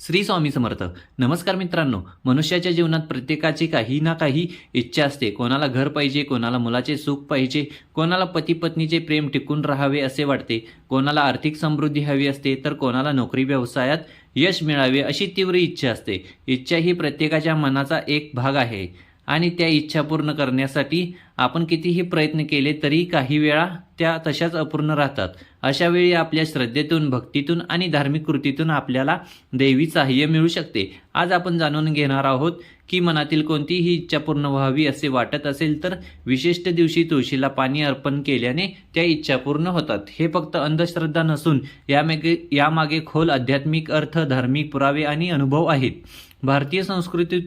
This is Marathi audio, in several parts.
श्री स्वामी समर्थ. नमस्कार मित्रांनो मनुष्याच्या जीवनात प्रत्येकाची काही ना काही इच्छा असते. कोणाला घर पाहिजे कोणाला मुलाचे सुख पाहिजे कोणाला पती पत्नीचे प्रेम टिकून राहावे असे वाटते कोणाला आर्थिक समृद्धी हवी असते तर कोणाला नोकरी व्यवसायात यश मिळावे अशी तीव्र इच्छा असते. इच्छा ही प्रत्येकाच्या मनाचा एक भाग आहे. आणि त्या इच्छा पूर्ण करण्यासाठी आपण कितीही प्रयत्न केले तरी काही वेळा त्या तशाच अपूर्ण राहतात. अशा वेळी आपल्या श्रद्धेतून भक्तीतून आणि धार्मिक कृतीतून आपल्याला दैवी सहाय्य मिळू शकते. आज आपण जाणून घेणार आहोत की मनातील कोणतीही इच्छा पूर्ण व्हावी असे वाटत असेल तर विशिष्ट दिवशी तुळशीला पाणी अर्पण केल्याने त्या इच्छा पूर्ण होतात. हे फक्त अंधश्रद्धा नसून यामागे यामागे खोल आध्यात्मिक अर्थ धार्मिक पुरावे आणि अनुभव आहेत. भारतीय संस्कृतीत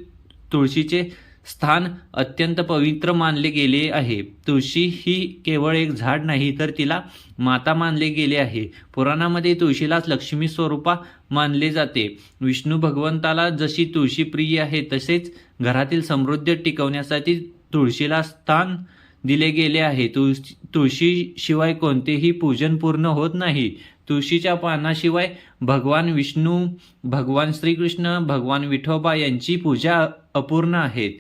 तुळशीचे स्थान अत्यंत पवित्र मानले गेले आहे. तुळशी ही केवळ एक झाड नाही तर तिला माता मानले गेले आहे. पुराणामध्ये तुळशीलाच लक्ष्मी स्वरूपा मानले जाते. विष्णू भगवंताला जशी तुळशी प्रिय आहे तसेच घरातील समृद्धी टिकवण्यासाठी तुळशीला स्थान दिले गेले आहे. तुळशी तुळशीशिवाय कोणतेही पूजन पूर्ण होत नाही. तुळशीच्या पानाशिवाय भगवान विष्णू भगवान श्रीकृष्ण भगवान विठोबा यांची पूजा अपूर्ण आहेत.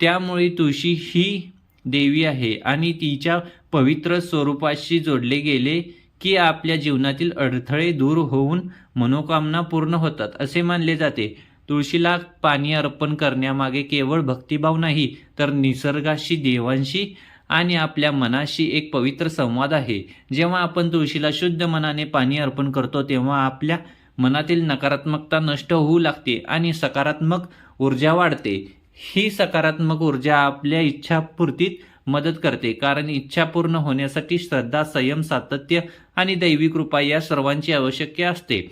त्यामुळे तुळशी ही देवी आहे आणि तिच्या पवित्र स्वरूपाशी जोडले गेले की आपल्या जीवनातील अडथळे दूर होऊन मनोकामना पूर्ण होतात असे मानले जाते. तुळशीला पाणी अर्पण करण्यामागे केवळ भक्तिभाव नाही तर निसर्गाशी देवांशी आणि आपल्या मनाशी एक पवित्र संवाद आहे. जेव्हा आपण तुळशीला शुद्ध मनाने पाणी अर्पण करतो तेव्हा आपल्या मनातील नकारात्मकता नष्ट होऊ लागते आणि सकारात्मक ऊर्जा वाढते. ही सकारात्मक ऊर्जा आपल्या इच्छापूर्तीत मदत करते कारण इच्छा पूर्ण होण्यासाठी श्रद्धा संयम सातत्य आणि दैवी कृपा या सर्वांची आवश्यक असते.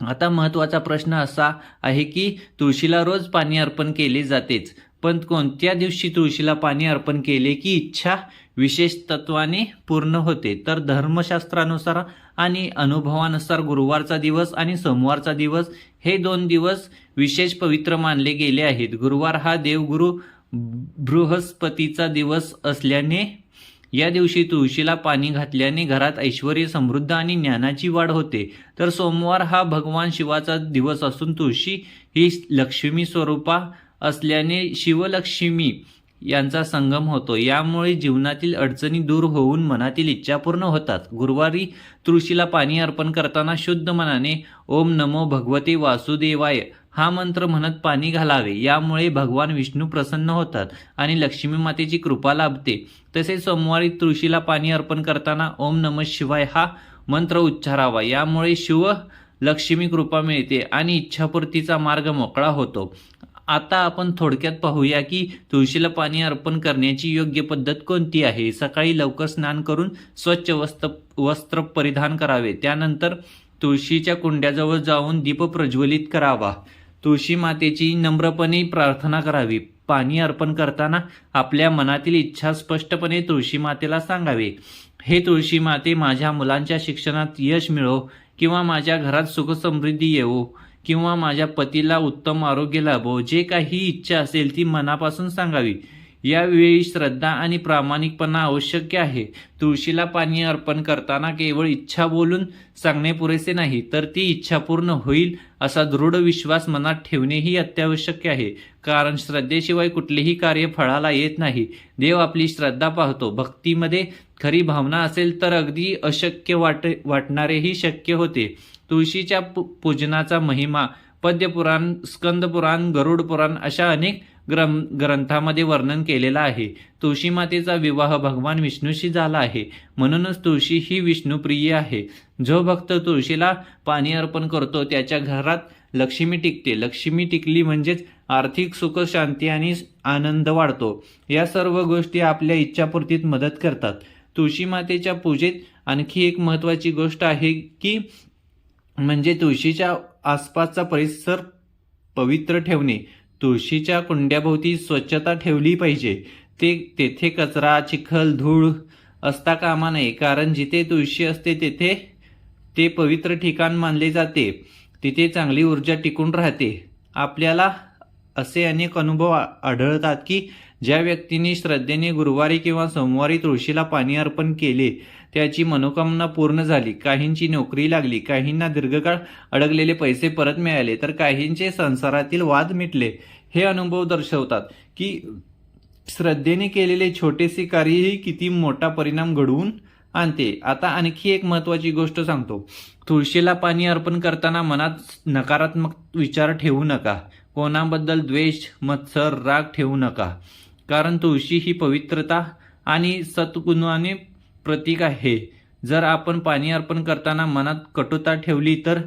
आता महत्त्वाचा प्रश्न असा आहे की तुळशीला रोज पाणी अर्पण केले जातेच. पण कोणत्या दिवशी तुळशीला पाणी अर्पण केले की इच्छा विशेष तत्वाने पूर्ण होते? तर धर्मशास्त्रानुसार आणि अनुभवानुसार गुरुवारचा दिवस आणि सोमवारचा दिवस हे दोन दिवस विशेष पवित्र मानले गेले आहेत. गुरुवार हा देवगुरु बृहस्पतीचा दिवस असल्याने या दिवशी तुळशीला पाणी घातल्याने घरात ऐश्वर समृद्ध आणि ज्ञानाची वाढ होते. तर सोमवार हा भगवान शिवाचा दिवस असून तुळशी ही लक्ष्मी स्वरूपा असल्याने शिवलक्ष्मी यांचा संगम होतो. यामुळे जीवनातील अडचणी दूर होऊन मनातील इच्छा पूर्ण होतात. गुरुवारी तुळशीला पाणी अर्पण करताना शुद्ध मनाने ओम नमो भगवते वासुदेवाय हा मंत्र म्हणत पाणी घालावे. यामुळे भगवान विष्णू प्रसन्न होतात आणि लक्ष्मी मातेची कृपा लाभते. तसेच सोमवारी तुळशीला पाणी अर्पण करताना ओम नम शिवाय हा मंत्र उच्चारावा. यामुळे शिव लक्ष्मी कृपा मिळते आणि इच्छापूर्तीचा मार्ग मोकळा होतो. आता आपण थोडक्यात पाहूया की तुळशीला पाणी अर्पण करण्याची योग्य पद्धत कोणती आहे? सकाळी लवकर स्नान करून स्वच्छ वस्त्र वस्त्र परिधान करावे. त्यानंतर तुळशीच्या कुंड्याजवळ जाऊन दीप प्रज्वलित करावा. तुळशी मातेची नम्रपणे प्रार्थना करावी. पाणी अर्पण करताना आपल्या मनातील इच्छा स्पष्टपणे तुळशी मातेला सांगावे. हे तुळशी माते माझ्या मुलांच्या शिक्षणात यश मिळो किंवा माझ्या घरात सुखसमृद्धी येवो. किंवा माझ्या पतीला उत्तम आरोग्य लाभो. जे काही इच्छा असेल ती मनापासून सांगावी. यावेळी श्रद्धा आणि प्रामाणिकपणा आवश्यक आहे. तुळशीला पाणी अर्पण करताना केवळ इच्छा बोलून सांगणे पुरेसे नाही तर ती इच्छा पूर्ण होईल असा दृढ विश्वास मनात ठेवणेही अत्यावश्यक आहे. कारण श्रद्धेशिवाय कुठलेही कार्य फळाला येत नाही. देव आपली श्रद्धा पाहतो. भक्तीमध्ये खरी भावना असेल तर अगदी अशक्य वाट वाटणारेही शक्य होते. तुळशीच्या पूजनाचा महिमा पद्यपुराण स्कंदपुराण गरुड पुराण अशा अनेक ग्रं ग्रंथामध्ये वर्णन केलेलं आहे. तुळशी मातेचा विवाह भगवान विष्णूशी झाला आहे. म्हणूनच तुळशी ही विष्णुप्रिय आहे. जो भक्त तुळशीला पाणी अर्पण करतो त्याच्या घरात लक्ष्मी टिकते. लक्ष्मी टिकली म्हणजेच आर्थिक सुख शांती आणि आनंद वाढतो. या सर्व गोष्टी आपल्या इच्छापूर्तीत मदत करतात. तुळशी मातेच्या पूजेत आणखी एक महत्त्वाची गोष्ट आहे की म्हणजे तुळशीच्या आसपासचा परिसर पवित्र ठेवणे. तुळशीच्या कुंड्याभोवती स्वच्छता ठेवली पाहिजे. ते तेथे कचरा चिखल धूळ असता कामा नये कारण जिथे तुळशी असते तेथे ते पवित्र ठिकाण मानले जाते. तिथे चांगली ऊर्जा टिकून राहते. आपल्याला असे अनेक अनुभव आढळतात की ज्या व्यक्तींनी श्रद्धेने गुरुवारी किंवा सोमवारी तुळशीला पाणी अर्पण केले त्याची मनोकामना पूर्ण झाली काहींची नोकरी लागली काहींना दीर्घकाळ अडकलेले पैसे परत मिळाले तर काहींचे संसारातील वाद मिटले हे अनुभव दर्शवतात की श्रद्धेने केलेले छोटेसे कार्यही किती मोठा परिणाम घडवून आणते. आता आणखी एक महत्वाची गोष्ट सांगतो. तुळशीला पाणी अर्पण करताना मनात नकारात्मक विचार ठेवू नका. कोणाबद्दल द्वेष मत्सर राग ठेवू नका. कारण तुळशी ही पवित्रता आणि सद्गुणाने प्रतीक आहे. जर आपण पाणी अर्पण करताना मनात कटुता ठेवली तर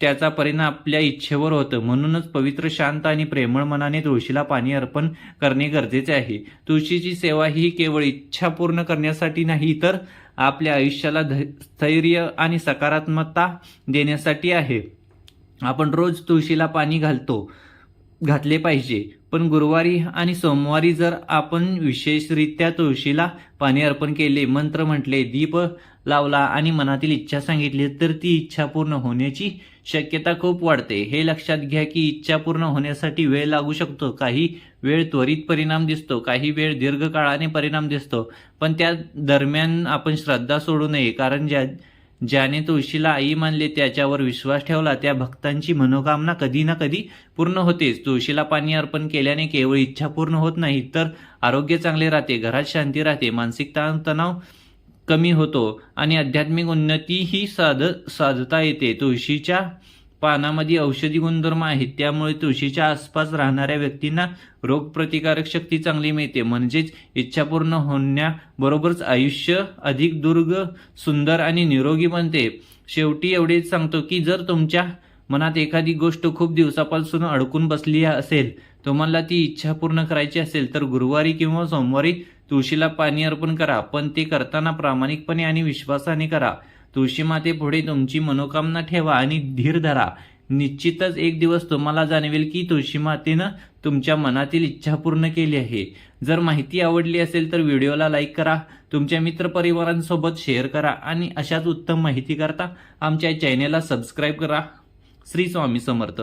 त्याचा परिणाम आपल्या इच्छेवर होतं. म्हणूनच पवित्र शांत आणि प्रेमळ मनाने तुळशीला पाणी अर्पण करणे गरजेचे आहे. तुळशीची सेवा ही केवळ इच्छा पूर्ण करण्यासाठी नाही तर आपल्या आयुष्याला स्थैर्य आणि सकारात्मकता देण्यासाठी आहे. आपण रोज तुळशीला पाणी घालतो. घातले पाहिजे. पण गुरुवारी आणि सोमवारी जर आपण विशेषरित्या तुळशीला पाणी अर्पण केले मंत्र म्हटले दीप लावला आणि मनातील इच्छा सांगितली तर ती इच्छा पूर्ण होण्याची शक्यता खूप वाढते. हे लक्षात घ्या की इच्छा पूर्ण होण्यासाठी वेळ लागू शकतो. काही वेळ त्वरित परिणाम दिसतो काही वेळ दीर्घकाळाने परिणाम दिसतो. पण त्या दरम्यान आपण श्रद्धा सोडू नये कारण ज्या ज्याने तुळशीला आई मानले त्याच्यावर विश्वास ठेवला त्या भक्तांची मनोकामना कधी ना कधी पूर्ण होतेच. तुळशीला पाणी अर्पण केल्याने केवळ इच्छा पूर्ण होत नाही तर आरोग्य चांगले राहते घरात शांती राहते मानसिक ताण तणाव कमी होतो आणि आध्यात्मिक उन्नतीही साध साधता येते. तुळशीच्या पानामध्ये औषधी गुणधर्म आहेत. त्यामुळे तुळशीच्या आसपास राहणाऱ्या व्यक्तींना रोगप्रतिकारक शक्ती चांगली मिळते. म्हणजेच इच्छा पूर्ण होण्याबरोबरच आयुष्य अधिक दुर्ग सुंदर आणि निरोगी बनते. शेवटी एवढेच सांगतो की जर तुमच्या मनात एखादी गोष्ट खूप दिवसापासून अडकून बसली असेल तुम्हाला ती इच्छा पूर्ण करायची असेल तर गुरुवारी किंवा सोमवारी तुळशीला पाणी अर्पण करा. पण ते करताना प्रामाणिकपणे आणि विश्वासाने करा. तुळशीमाते पुढे तुमची मनोकामना ठेवा आणि धीर धरा. निश्चितच एक दिवस तुम्हाला जाणवेल की तुळशी मातेनं तुमच्या मनातील इच्छा पूर्ण केली आहे. जर माहिती आवडली असेल तर व्हिडिओला लाईक करा तुमच्या मित्रपरिवारांसोबत शेअर करा आणि अशाच उत्तम माहिती करता आमच्या चॅनेलला सबस्क्राईब करा. श्री स्वामी समर्थ.